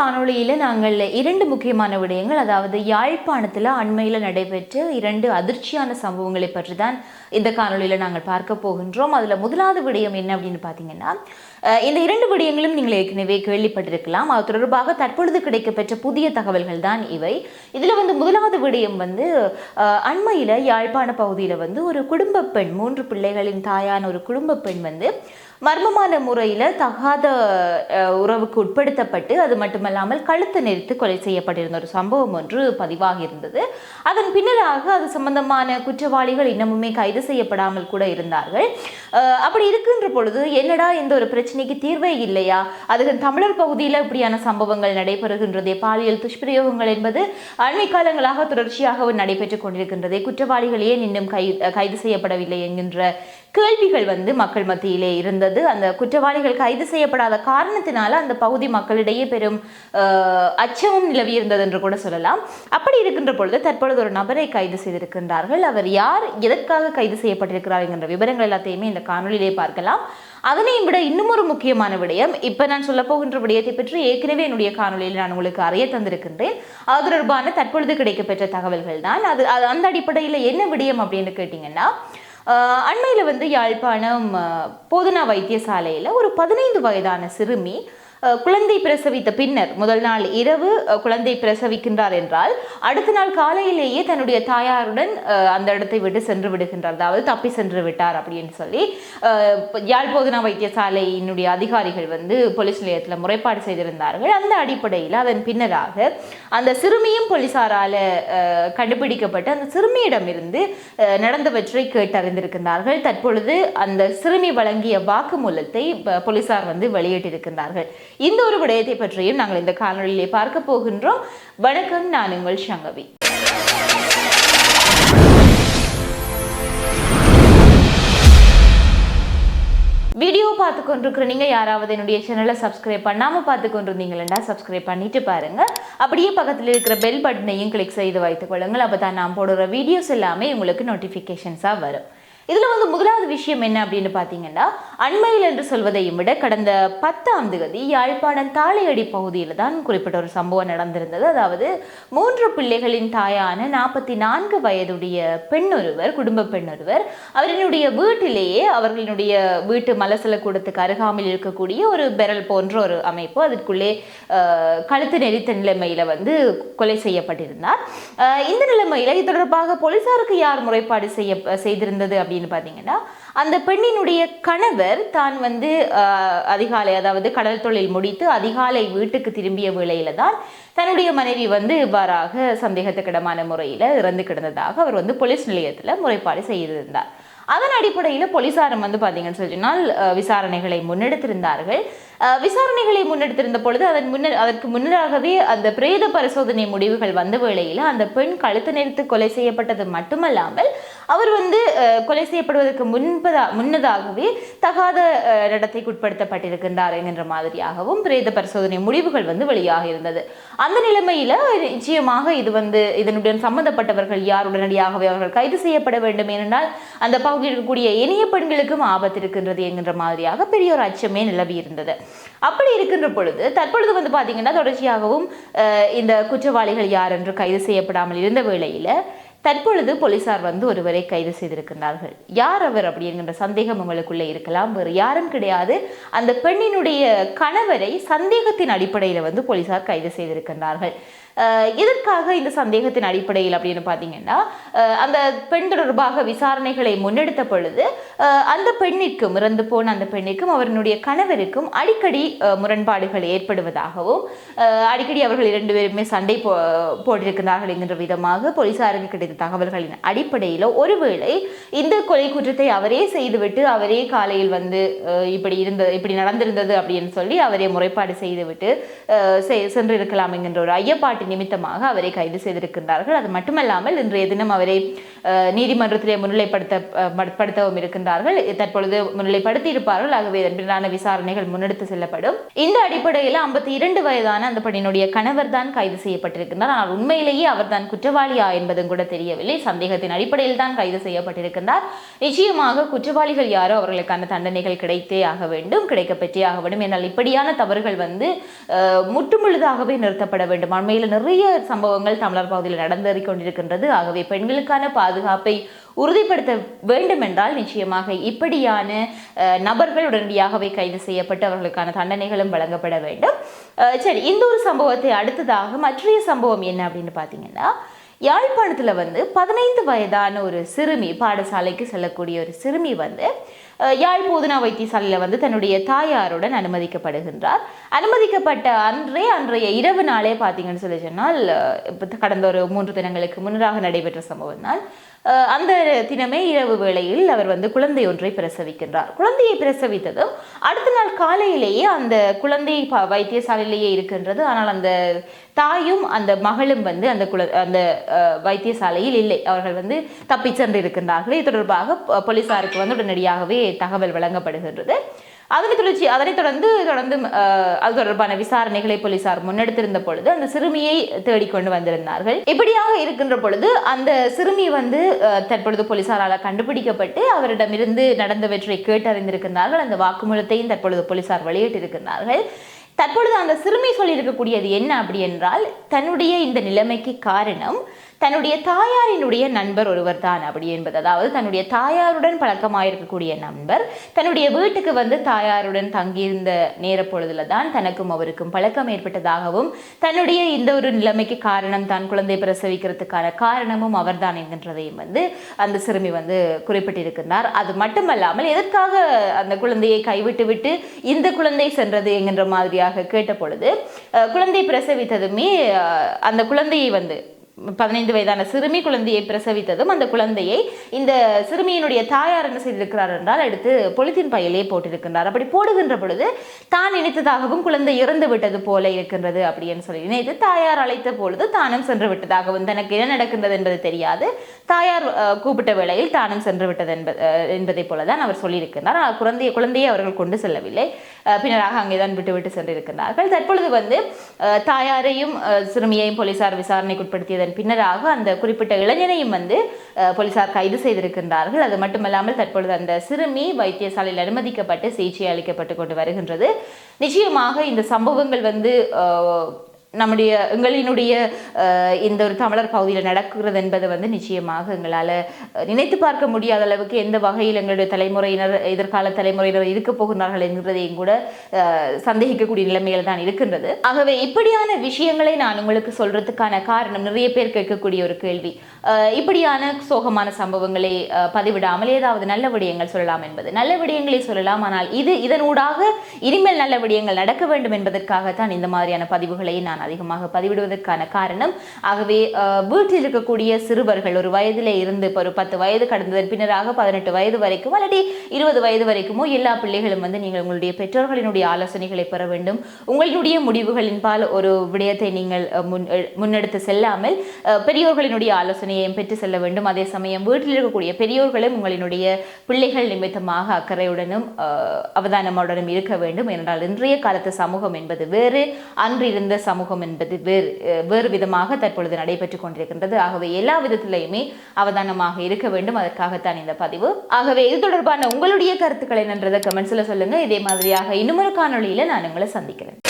காணொளியில் நாங்கள் இரண்டு முக்கியமான விடயங்கள் அதாவது யாழ்ப்பாணத்தில் அண்மையில் நடைபெற்ற இரண்டு அதிர்ச்சியான சம்பவங்களை பற்றி தான் இந்த காணொளியில் நாங்கள் பார்க்க போகின்றோம். அதில் முதலாவது விடயம் என்ன அப்படின்னு பார்த்தீங்கன்னா இந்த இரண்டு விடயங்களும் நீங்கள் ஏற்கனவே கேள்விப்பட்டிருக்கலாம். அது தொடர்பாக தற்பொழுது கிடைக்கப்பெற்ற புதிய தகவல்கள் தான் இவை. இதில் வந்து முதலாவது விடயம் வந்து அண்மையில் யாழ்ப்பாண பகுதியில் வந்து ஒரு குடும்ப பெண் மூன்று பிள்ளைகளின் தாயான ஒரு குடும்ப பெண் வந்து மர்மமான முறையில் தகாத உறவுக்கு உட்படுத்தப்பட்டு அது மட்டுமல்லாமல் கழுத்து நெரித்து கொலை செய்யப்பட்டிருந்த ஒரு சம்பவம் ஒன்று பதிவாகி இருந்தது. அதன் பின்னராக அது சம்பந்தமான குற்றவாளிகள் இன்னமுமே கைது செய்யப்படாமல் கூட இருந்தார்கள். அப்படி இருக்கின்ற பொழுது என்னடா இந்த ஒரு பிரச்சனை பிரச்சனைக்கு தீர்வே இல்லையா? அதுக்கு தமிழர் பகுதியில் இப்படியான சம்பவங்கள் நடைபெறுகின்றதே. பாலியல் துஷ்பிரயோகங்கள் என்பது அண்மை காலங்களாக தொடர்ச்சியாக நடைபெற்றுக் கொண்டிருக்கின்றதே. குற்றவாளிகள் ஏன் இன்னும் கை கைது செய்யப்படவில்லை என்கின்ற கேள்விகள் வந்து மக்கள் மத்தியிலே இருந்தது. அந்த குற்றவாளிகள் கைது செய்யப்படாத காரணத்தினால அந்த பகுதி மக்களிடையே பெரும் அச்சமும் நிலவி இருந்தது என்று கூட சொல்லலாம். அப்படி இருக்கின்ற பொழுது தற்பொழுது ஒரு நபரை கைது செய்திருக்கின்றார்கள். அவர் யார் எதற்காக கைது செய்யப்பட்டிருக்கிறார் என்கின்ற விவரங்கள் எல்லாத்தையுமே இந்த காணொலியிலே பார்க்கலாம். அதனையும் விட இன்னும் ஒரு முக்கியமான விடயம் இப்போ நான் சொல்ல போகின்ற விடயத்தை பற்றி ஏற்கனவே என்னுடைய காணொலியில் நான் உங்களுக்கு அறிய தந்திருக்கின்றேன். அது தொடர்பான தற்பொழுது கிடைக்கப்பெற்ற தகவல்கள் தான். அது அது அந்த அடிப்படையில் என்ன விடயம் அப்படின்னு கேட்டிங்கன்னா அண்மையில் வந்து யாழ்ப்பாணம் போதனா வைத்தியசாலையில் ஒரு பதினைந்து வயதான சிறுமி குழந்தை பிரசவித்த பின்னர் முதல் நாள் இரவு குழந்தை பிரசவிக்கின்றார் என்றால் அடுத்த நாள் காலையிலேயே தன்னுடைய தாயாருடன் அந்த இடத்தை விட்டு சென்று விடுகின்றார். அதாவது தப்பி சென்று விட்டார் அப்படின்னு சொல்லி யாழ்போதனா யாழ் போதனா வைத்தியசாலையினுடைய அதிகாரிகள் வந்து போலீஸ் நிலையத்தில் முறைப்பாடு செய்திருந்தார்கள். அந்த அடிப்படையில் அதன் பின்னராக அந்த சிறுமியும் போலீசாரால் கண்டுபிடிக்கப்பட்டு அந்த சிறுமியிடமிருந்து நடந்தவற்றை கேட்டறிந்திருக்கின்றார்கள். தற்பொழுது அந்த சிறுமி வழங்கிய வாக்குமூலத்தை போலீசார் வந்து வெளியிட்டிருக்கின்றார்கள். இந்த ஒரு விடயத்தை பற்றியும் நாங்கள் இந்த காணொலியிலே பார்க்க போகின்றோம். வணக்கம் நான் உங்கள் சங்கவி. வீடியோ பார்த்து கொண்டிருக்கிற நீங்க யாராவது என்னுடைய சேனலை சப்ஸ்கிரைப் பண்ணாம பார்த்து கொண்டிருந்தீங்களா சப்ஸ்கிரைப் பண்ணிட்டு பாருங்க. அப்படியே பக்கத்தில் இருக்கிற பெல் பட்டனையும் கிளிக் செய்து வைத்துக் கொள்ளுங்கள். அப்பதான் நான் போடுற வீடியோஸ் எல்லாமே உங்களுக்கு நோட்டிஃபிகேஷன்ஸாக வரும். இதில் வந்து முதலாவது விஷயம் என்ன அப்படின்னு பார்த்தீங்கன்னா அண்மையில் என்று சொல்வதையும் விட கடந்த பத்தாம் தேதி யாழ்ப்பாணம் தாளையடி பகுதியில் தான் குறிப்பிட்ட ஒரு சம்பவம் நடந்திருந்தது. அதாவது மூன்று பிள்ளைகளின் தாயான நாற்பத்தி நான்கு வயதுடைய பெண் ஒருவர் குடும்ப பெண் ஒருவர் அவரினுடைய வீட்டிலேயே அவர்களினுடைய வீட்டு மலசல கூடத்துக்கு அருகாமையில் இருக்கக்கூடிய ஒரு பெரல் போன்ற ஒரு அமைப்பு அதற்குள்ளே கழுத்து நெரித்த நிலைமையில் வந்து கொலை செய்யப்பட்டிருந்தார். இந்த நிலைமையில் இது தொடர்பாக போலீசாருக்கு யார் முறைப்பாடு செய்ய செய்திருந்தது அப்படின்னு பார்த்தீங்கன்னா அந்த பெண்ணினுடைய கணவர் தான் வந்து அதிகாலை அதாவது கடல் தொழில் முடித்து அதிகாலை வீட்டுக்கு திரும்பிய வேளையில தான் தன்னுடைய மனைவி வந்து இவ்வாறாக சந்தேகத்துக்கிடமான முறையில் இறந்து கிடந்ததாக அவர் வந்து போலீஸ் நிலையத்தில் முறைப்பாடு செய்திருந்தார். அதன் அடிப்படையில் போலீசாரம் வந்து பார்த்தீங்கன்னு சொல்லி சொன்னால் விசாரணைகளை முன்னெடுத்திருந்தார்கள். விசாரணைகளை முன்னெடுத்திருந்த பொழுது அதன் முன்னர் அதற்கு முன்னராகவே அந்த பிரேத பரிசோதனை முடிவுகள் வந்த வேளையில் அந்த பெண் கழுத்து நெரித்து கொலை செய்யப்பட்டது மட்டுமல்லாமல் அவர் வந்து கொலை செய்யப்படுவதற்கு முன்பதா முன்னதாகவே தகாத நடத்தைக்கு உட்படுத்தப்பட்டிருக்கின்றார் என்கின்ற மாதிரியாகவும் பிரேத பரிசோதனை முடிவுகள் வந்து வெளியாக இருந்தது. அந்த நிலைமையில நிச்சயமாக இது வந்து இதனுடன் சம்பந்தப்பட்டவர்கள் யார்? உடனடியாகவே அவர்கள் கைது செய்யப்பட வேண்டும் ஏனென்றால் அந்த பகுதியில் இருக்கக்கூடிய இணைய பெண்களுக்கும் ஆபத்து இருக்கின்றது என்கின்ற மாதிரியாக பெரிய ஒரு அச்சமே நிலவி இருந்தது. அப்படி இருக்கின்ற பொழுது தற்பொழுது வந்து பார்த்தீங்கன்னா தொடர்ச்சியாகவும் இந்த குற்றவாளிகள் யார் என்று கைது செய்யப்படாமல் இருந்த வேளையில தற்பொழுது போலீசார் வந்து ஒருவரை கைது செய்திருக்கின்றார்கள். யார் அவர் அப்படி என்கின்ற சந்தேகம் உங்களுக்குள்ளே இருக்கலாம். வேறு யாரும் கிடையாது. அந்த பெண்ணினுடைய கணவரை சந்தேகத்தின் அடிப்படையில் வந்து போலீசார் கைது செய்திருக்கின்றார்கள். எதற்காக இந்த சந்தேகத்தின் அடிப்படையில் அப்படின்னு பார்த்தீங்கன்னா அந்த பெண் தொடர்பாக விசாரணைகளை முன்னெடுத்த பொழுது அந்த பெண்ணிற்கும் இறந்து போன அந்த பெண்ணிற்கும் அவர்களுடைய கணவருக்கும் அடிக்கடி முரண்பாடுகள் ஏற்படுவதாகவும் அடிக்கடி அவர்கள் இரண்டு பேருமே சண்டை போ போட்டிருக்கிறார்கள் என்கின்ற விதமாக போலீசாருக்கு கிடைத்த தகவல்களின் அடிப்படையில் ஒருவேளை இந்த கொலை குற்றத்தை அவரே செய்துவிட்டு அவரே காலையில் வந்து இப்படி இருந்தது இப்படி நடந்திருந்தது அப்படின்னு சொல்லி அவரே முறைப்பாடு செய்துவிட்டு செ- சென்றிருக்கலாம் என்கின்ற ஒரு ஐயப்பாட்டின் நிமித்தமாக அவரை கைது செய்திருக்கின்றார்கள். அது மட்டுமல்லாமல் இன்றைய தினம் அவரை நீதிமன்றத்திலே முன்னிலைப்படுத்த படுத்தவும் இருக்கின்றார்கள். தற்பொழுது முன்னிலைப்படுத்தி இருப்பார்கள் ஆகவே இதன் விசாரணைகள் முன்னெடுத்து செல்லப்படும். இந்த அடிப்படையில் ஐம்பத்தி இரண்டு வயதான அந்த பெண்ணினுடைய கணவர் தான் கைது செய்யப்பட்டிருக்கின்றார். ஆனால் உண்மையிலேயே அவர் தான் குற்றவாளியா என்பதும் கூட தெரியவில்லை. சந்தேகத்தின் அடிப்படையில் தான் கைது செய்யப்பட்டிருக்கின்றார். நிச்சயமாக குற்றவாளிகள் யாரோ அவர்களுக்கான தண்டனைகள் கிடைத்தே ஆக வேண்டும் கிடைக்கப்பெற்றே ஆக வேண்டும். என்னால் இப்படியான தவறுகள் வந்து முற்றுமுழுதாகவே நிறுத்தப்பட வேண்டும். அண்மையில் நிறைய சம்பவங்கள் தமிழர் பகுதியில் நடந்தேறிக் கொண்டிருக்கின்றது. ஆகவே பெண்களுக்கான பாதுகாப்பை உறுதிப்படுத்த வேண்டும் என்றால் நிச்சயமாக இப்படியான நபர்கள் உடனடியாகவே கைது செய்யப்பட்டு அவர்களுக்கான தண்டனைகளும் வழங்கப்பட வேண்டும். சரி இந்த ஒரு சம்பவத்தை அடுத்ததாக மற்றைய சம்பவம் என்ன அப்படின்னு பார்த்தீங்கன்னா யாழ்ப்பாணத்தில் வந்து பதினைந்து வயதான ஒரு சிறுமி பாடசாலைக்கு செல்லக்கூடிய ஒரு சிறுமி வந்து யாழ் போதனா வைத்தியசாலையில் வந்து தன்னுடைய தாயாருடன் அனுமதிக்கப்படுகின்றார். அனுமதிக்கப்பட்ட அன்றே அன்றைய இரவு நாளே பார்த்தீங்கன்னு சொல்லி சொன்னால் இப்போ கடந்த ஒரு மூன்று தினங்களுக்கு முன்னராக நடைபெற்ற சம்பவம் தான். அந்த தினமே இரவு வேளையில் அவர் வந்து குழந்தை ஒன்றை பிரசவிக்கின்றார். குழந்தையை பிரசவித்ததும் அடுத்த நாள் காலையிலேயே அந்த குழந்தை வைத்தியசாலையிலேயே இருக்கின்றது. ஆனால் அந்த தாயும் அந்த மகளும் வந்து அந்த குல அந்த வைத்தியசாலையில் இல்லை. அவர்கள் வந்து தப்பிச் சென்று இருக்கின்றார்கள் இது தொடர்பாக போலீசாருக்கு வந்து உடனடியாகவே தகவல் வழங்கப்படுகின்றது. அதனை தொடர்ச்சி அதனைத் தொடர்ந்து தொடர்ந்து அது தொடர்பான விசாரணைகளை போலீசார் முன்னெடுத்திருந்த பொழுது அந்த சிறுமியை தேடிக்கொண்டு வந்திருந்தார்கள். இப்படியாக இருக்கின்ற பொழுது அந்த சிறுமி வந்து தற்பொழுது போலீசாரால் கண்டுபிடிக்கப்பட்டு அவரிடமிருந்து நடந்தவற்றை கேட்டறிந்திருக்கிறார்கள் அந்த வாக்குமூலத்தையும் தற்பொழுது போலீசார் வெளியிட்டிருக்கின்றார்கள். தற்பொழுது அந்த சிறுமி சொல்லியிருக்கக்கூடியது என்ன அப்படி என்றால் தன்னுடைய இந்த நிலைமைக்கு காரணம் தன்னுடைய தாயாரினுடைய நண்பர் ஒருவர் தான் அப்படி என்பது. அதாவது தன்னுடைய தாயாருடன் பழக்கமாயிருக்கக்கூடிய நண்பர் தன்னுடைய வீட்டுக்கு வந்து தாயாருடன் தங்கியிருந்த நேர பொழுதுல தான் தனக்கும் அவருக்கும் பழக்கம் ஏற்பட்டதாகவும் தன்னுடைய இந்த ஒரு நிலைமைக்கு காரணம் தான் குழந்தை பிரசவிக்கிறதுக்கான காரணமும் அவர்தான் என்கின்றதையும் வந்து அந்த சிறுமி வந்து குறிப்பிட்டிருக்கின்றார். அது மட்டுமல்லாமல் எதற்காக அந்த குழந்தையை கைவிட்டு விட்டு இந்த குழந்தை சென்றது என்கின்ற மாதிரியாக கேட்ட பொழுது குழந்தை பிரசவித்ததுமே அந்த குழந்தையை வந்து பதினைந்து வயதான சிறுமி குழந்தையை பிரசவித்ததும் அந்த குழந்தையை இந்த சிறுமியினுடைய தாயார் என்ன செய்திருக்கிறார் என்றால் எடுத்து பொலித்தீன் பையிலே போட்டிருக்கின்றார். அப்படி போடுகின்ற பொழுது தான் நினைத்ததாகவும் குழந்தை இறந்து விட்டது போல இருக்கின்றது அப்படின்னு சொல்லி நினைத்து தாயார் அழைத்த பொழுது தானும் சென்று விட்டதாகவும் தனக்கு என்ன நடக்கின்றது என்பது தெரியாது. தாயார் கூப்பிட்ட வேளையில் தானும் சென்று விட்டது என்பது என்பதை போல தான் அவர் சொல்லியிருக்கிறார் குழந்தையை குழந்தையை அவர்கள் கொண்டு செல்லவில்லை. பின்னராக அங்கேதான் விட்டுவிட்டு விட்டு சென்றிருக்கிறார்கள் தற்பொழுது வந்து தாயாரையும் சிறுமியையும் போலீசார் விசாரணைக்கு உட்படுத்தியதன் பின்னராக அந்த குறிப்பிட்ட இளைஞனையும் வந்து போலீசார் கைது செய்திருக்கின்றார்கள். அது மட்டுமல்லாமல் தற்பொழுது அந்த சிறுமி வைத்தியசாலையில் அனுமதிக்கப்பட்டு சிகிச்சை அளிக்கப்பட்டு கொண்டு வருகின்றது. நிச்சயமாக இந்த சம்பவங்கள் வந்து நம்முடைய எங்களினுடைய இந்த ஒரு தமிழர் பகுதியில் நடக்கிறது என்பது வந்து நிச்சயமாக எங்களால் நினைத்து பார்க்க முடியாத அளவுக்கு எந்த வகையில் எங்களுடைய தலைமுறையினர் எதிர்கால தலைமுறையினர் இருக்க போகிறார்கள் என்கிறதையும் கூட சந்தேகிக்கக்கூடிய நிலைமையில் தான் இருக்கின்றது. ஆகவே இப்படியான விஷயங்களை நான் உங்களுக்கு சொல்றதுக்கான காரணம் நிறைய பேர் கேட்கக்கூடிய ஒரு கேள்வி. இப்படியான சோகமான சம்பவங்களை பதிவிடாமல் ஏதாவது நல்ல விடயங்கள் சொல்லலாம் என்பது. நல்ல விடயங்களை சொல்லலாம் ஆனால் இது இதனூடாக இனிமேல் நல்ல விடயங்கள் நடக்க வேண்டும் என்பதற்காகத்தான் இந்த மாதிரியான பதிவுகளை நான் அதிகமாக பதிவிடுவதற்கான காரணம். ஆகவே வீட்டில் இருக்கக்கூடிய சிறுவர்கள் ஒரு வயதில் இருந்து இப்போ ஒரு பத்து வயது கடந்ததன் பின்னராக பதினெட்டு வயது வரைக்கும் அல்லது இருபது வயது வரைக்குமோ எல்லா பிள்ளைகளும் வந்து நீங்கள் உங்களுடைய பெற்றோர்களினுடைய ஆலோசனைகளை பெற வேண்டும். உங்களுடைய முடிவுகளின் பால் ஒரு விடயத்தை நீங்கள் முன் முன்னெடுத்து செல்லாமல் பெரியோர்களினுடைய ஆலோசனையையும் பெற்று செல்ல வேண்டும். அதே சமயம் வீட்டில் இருக்கக்கூடிய பெரியோர்களும் உங்களினுடைய பிள்ளைகள் நிமித்தமாக அக்கறையுடனும் அவதானமுடனும் இருக்க வேண்டும். ஏனென்றால் இன்றைய காலத்து சமூகம் என்பது வேறு அன்று இருந்த சமூகம் என்பது வேறு வேறு விதமாக தற்பொழுது நடைபெற்றுக் கொண்டிருக்கின்றது. ஆகவே எல்லா விதத்திலையுமே அவதானமாக இருக்க வேண்டும். அதற்காகத்தான் இந்த பதிவு. ஆகவே இது தொடர்பான உங்களுடைய கருத்துக்களை நன்றதை கமெண்ட்ஸில் சொல்லுங்கள் இதே மாதிரியாக இன்னும் ஒரு நான் உங்களை சந்திக்கிறேன்.